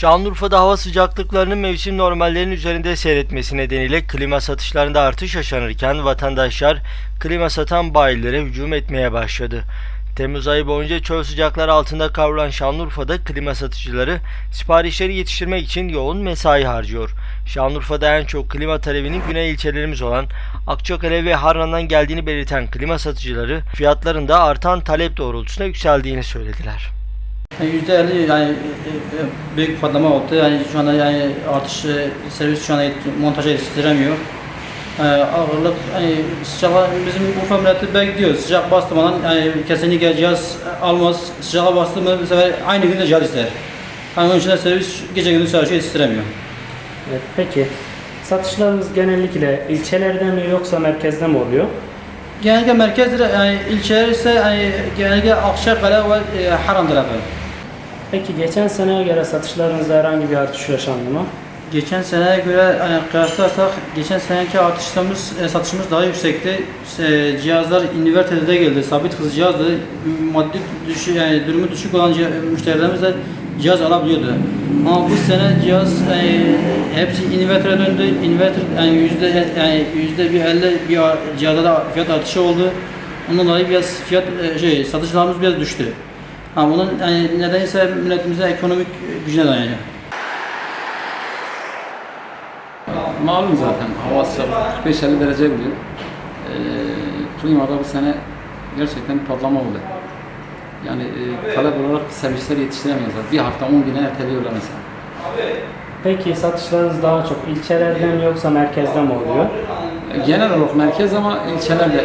Şanlıurfa'da hava sıcaklıklarının mevsim normallerinin üzerinde seyretmesi nedeniyle klima satışlarında artış yaşanırken vatandaşlar klima satan bayilere hücum etmeye başladı. Temmuz ayı boyunca çöl sıcaklar altında kavrulan Şanlıurfa'da klima satıcıları siparişleri yetiştirmek için yoğun mesai harcıyor. Şanlıurfa'da en çok klima talebinin güney ilçelerimiz olan Akçakale ve Harran'dan geldiğini belirten klima satıcıları fiyatların da artan talep doğrultusunda yükseldiğini söylediler. Yani %50 yani e, e, büyük bir patlama oldu. Yani şu anda yani artış e, servis şu anda montaja yetiştiremiyor. E, ağırlık yani sıcaklar bizim Urfa milleti bekliyor. Sıcak bastırmadan yani kesinlikle cihaz almaz. Sıcağa bastı mı bu sefer aynı günde cihaz ister. Yani onun için de servis gece gündüz çalışıyor yetiştiremiyor. Evet, peki satışlarınız genellikle ilçelerden mi yoksa merkezde mi oluyor? Genellikle merkezde yani ilçeler ise yani genellikle Akçakale ve e, Haram tarafı. Peki geçen seneye göre satışlarınızda herhangi bir artış yaşandı mı? Geçen seneye göre hani kıyaslarsak geçen seneki artışlarımız, e, satışımız daha yüksekti. E, cihazlar invertede de geldi. Sabit hız cihazdı. Maddi düşü, yani durumu düşük olan cih- müşterilerimiz de cihaz alabiliyordu. Ama bu sene cihaz e, hepsi invertere döndü. Inverter yani yüzde yani yüzde bir elde bir cihazda da fiyat artışı oldu. Ondan dolayı biraz fiyat e, şey satışlarımız biraz düştü. Ha bunun yani nedense milletimize ekonomik gücüne dayanıyor. Malum zaten hava sıcaklığı 45-50 derece buluyor. Ee, klimada bu sene gerçekten bir patlama oldu. Yani e, talep olarak servisler yetiştiremiyorlar. Bir hafta 10 güne erteliyorlar mesela. Peki satışlarınız daha çok ilçelerden yoksa merkezde mi oluyor? E, genel olarak merkez ama ilçelerde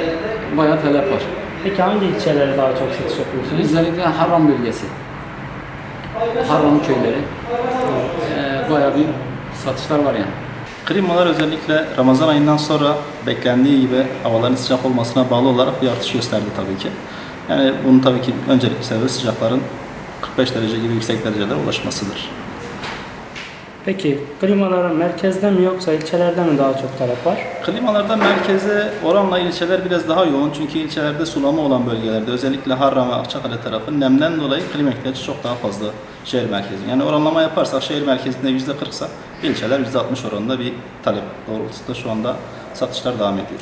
bayağı talep var. Peki hangi ilçelere daha çok satış yapıyorsunuz? Özellikle Harran bölgesi. Harran köyleri. E, bayağı bir satışlar var yani. Klimalar özellikle Ramazan ayından sonra beklendiği gibi havaların sıcak olmasına bağlı olarak bir artış gösterdi tabii ki. Yani bunun tabii ki öncelikli sebebi sıcakların 45 derece gibi yüksek derecelere ulaşmasıdır. Peki klimaların merkezde mi yoksa ilçelerde mi daha çok talep var? Klimalarda merkeze oranla ilçeler biraz daha yoğun çünkü ilçelerde sulama olan bölgelerde özellikle Harran ve Akçakale tarafı nemden dolayı klima ihtiyacı çok daha fazla şehir merkezi. Yani oranlama yaparsak şehir merkezinde %40 ise ilçeler %60 oranında bir talep doğrultusunda şu anda satışlar devam ediyor.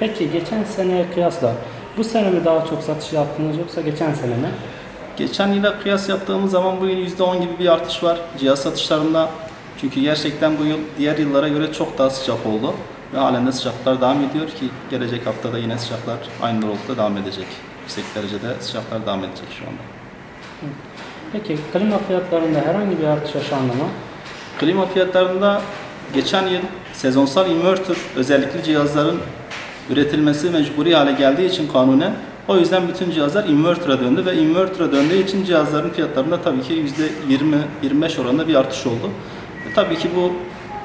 Peki geçen seneye kıyasla bu sene mi daha çok satış yaptınız yoksa geçen sene mi? Geçen yıla kıyas yaptığımız zaman bu yıl %10 gibi bir artış var cihaz satışlarında. Çünkü gerçekten bu yıl diğer yıllara göre çok daha sıcak oldu. Ve halen de sıcaklar devam ediyor ki gelecek haftada yine sıcaklar aynı doğrultuda devam edecek. Yüksek derecede sıcaklar devam edecek şu anda. Peki klima fiyatlarında herhangi bir artış yaşandı mı? Klima fiyatlarında geçen yıl sezonsal inverter özellikli cihazların üretilmesi mecburi hale geldiği için kanunen o yüzden bütün cihazlar inverter'a döndü ve inverter'a döndüğü için cihazların fiyatlarında tabii ki %20-25 oranında bir artış oldu. E, tabii ki bu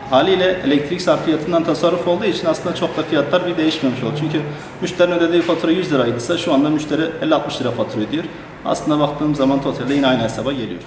haliyle elektrik sarfiyatından tasarruf olduğu için aslında çok da fiyatlar bir değişmemiş oldu. Çünkü müşterinin ödediği fatura 100 liraydı ise şu anda müşteri 50-60 lira fatura ödüyor. Aslında baktığım zaman totalde yine aynı hesaba geliyor.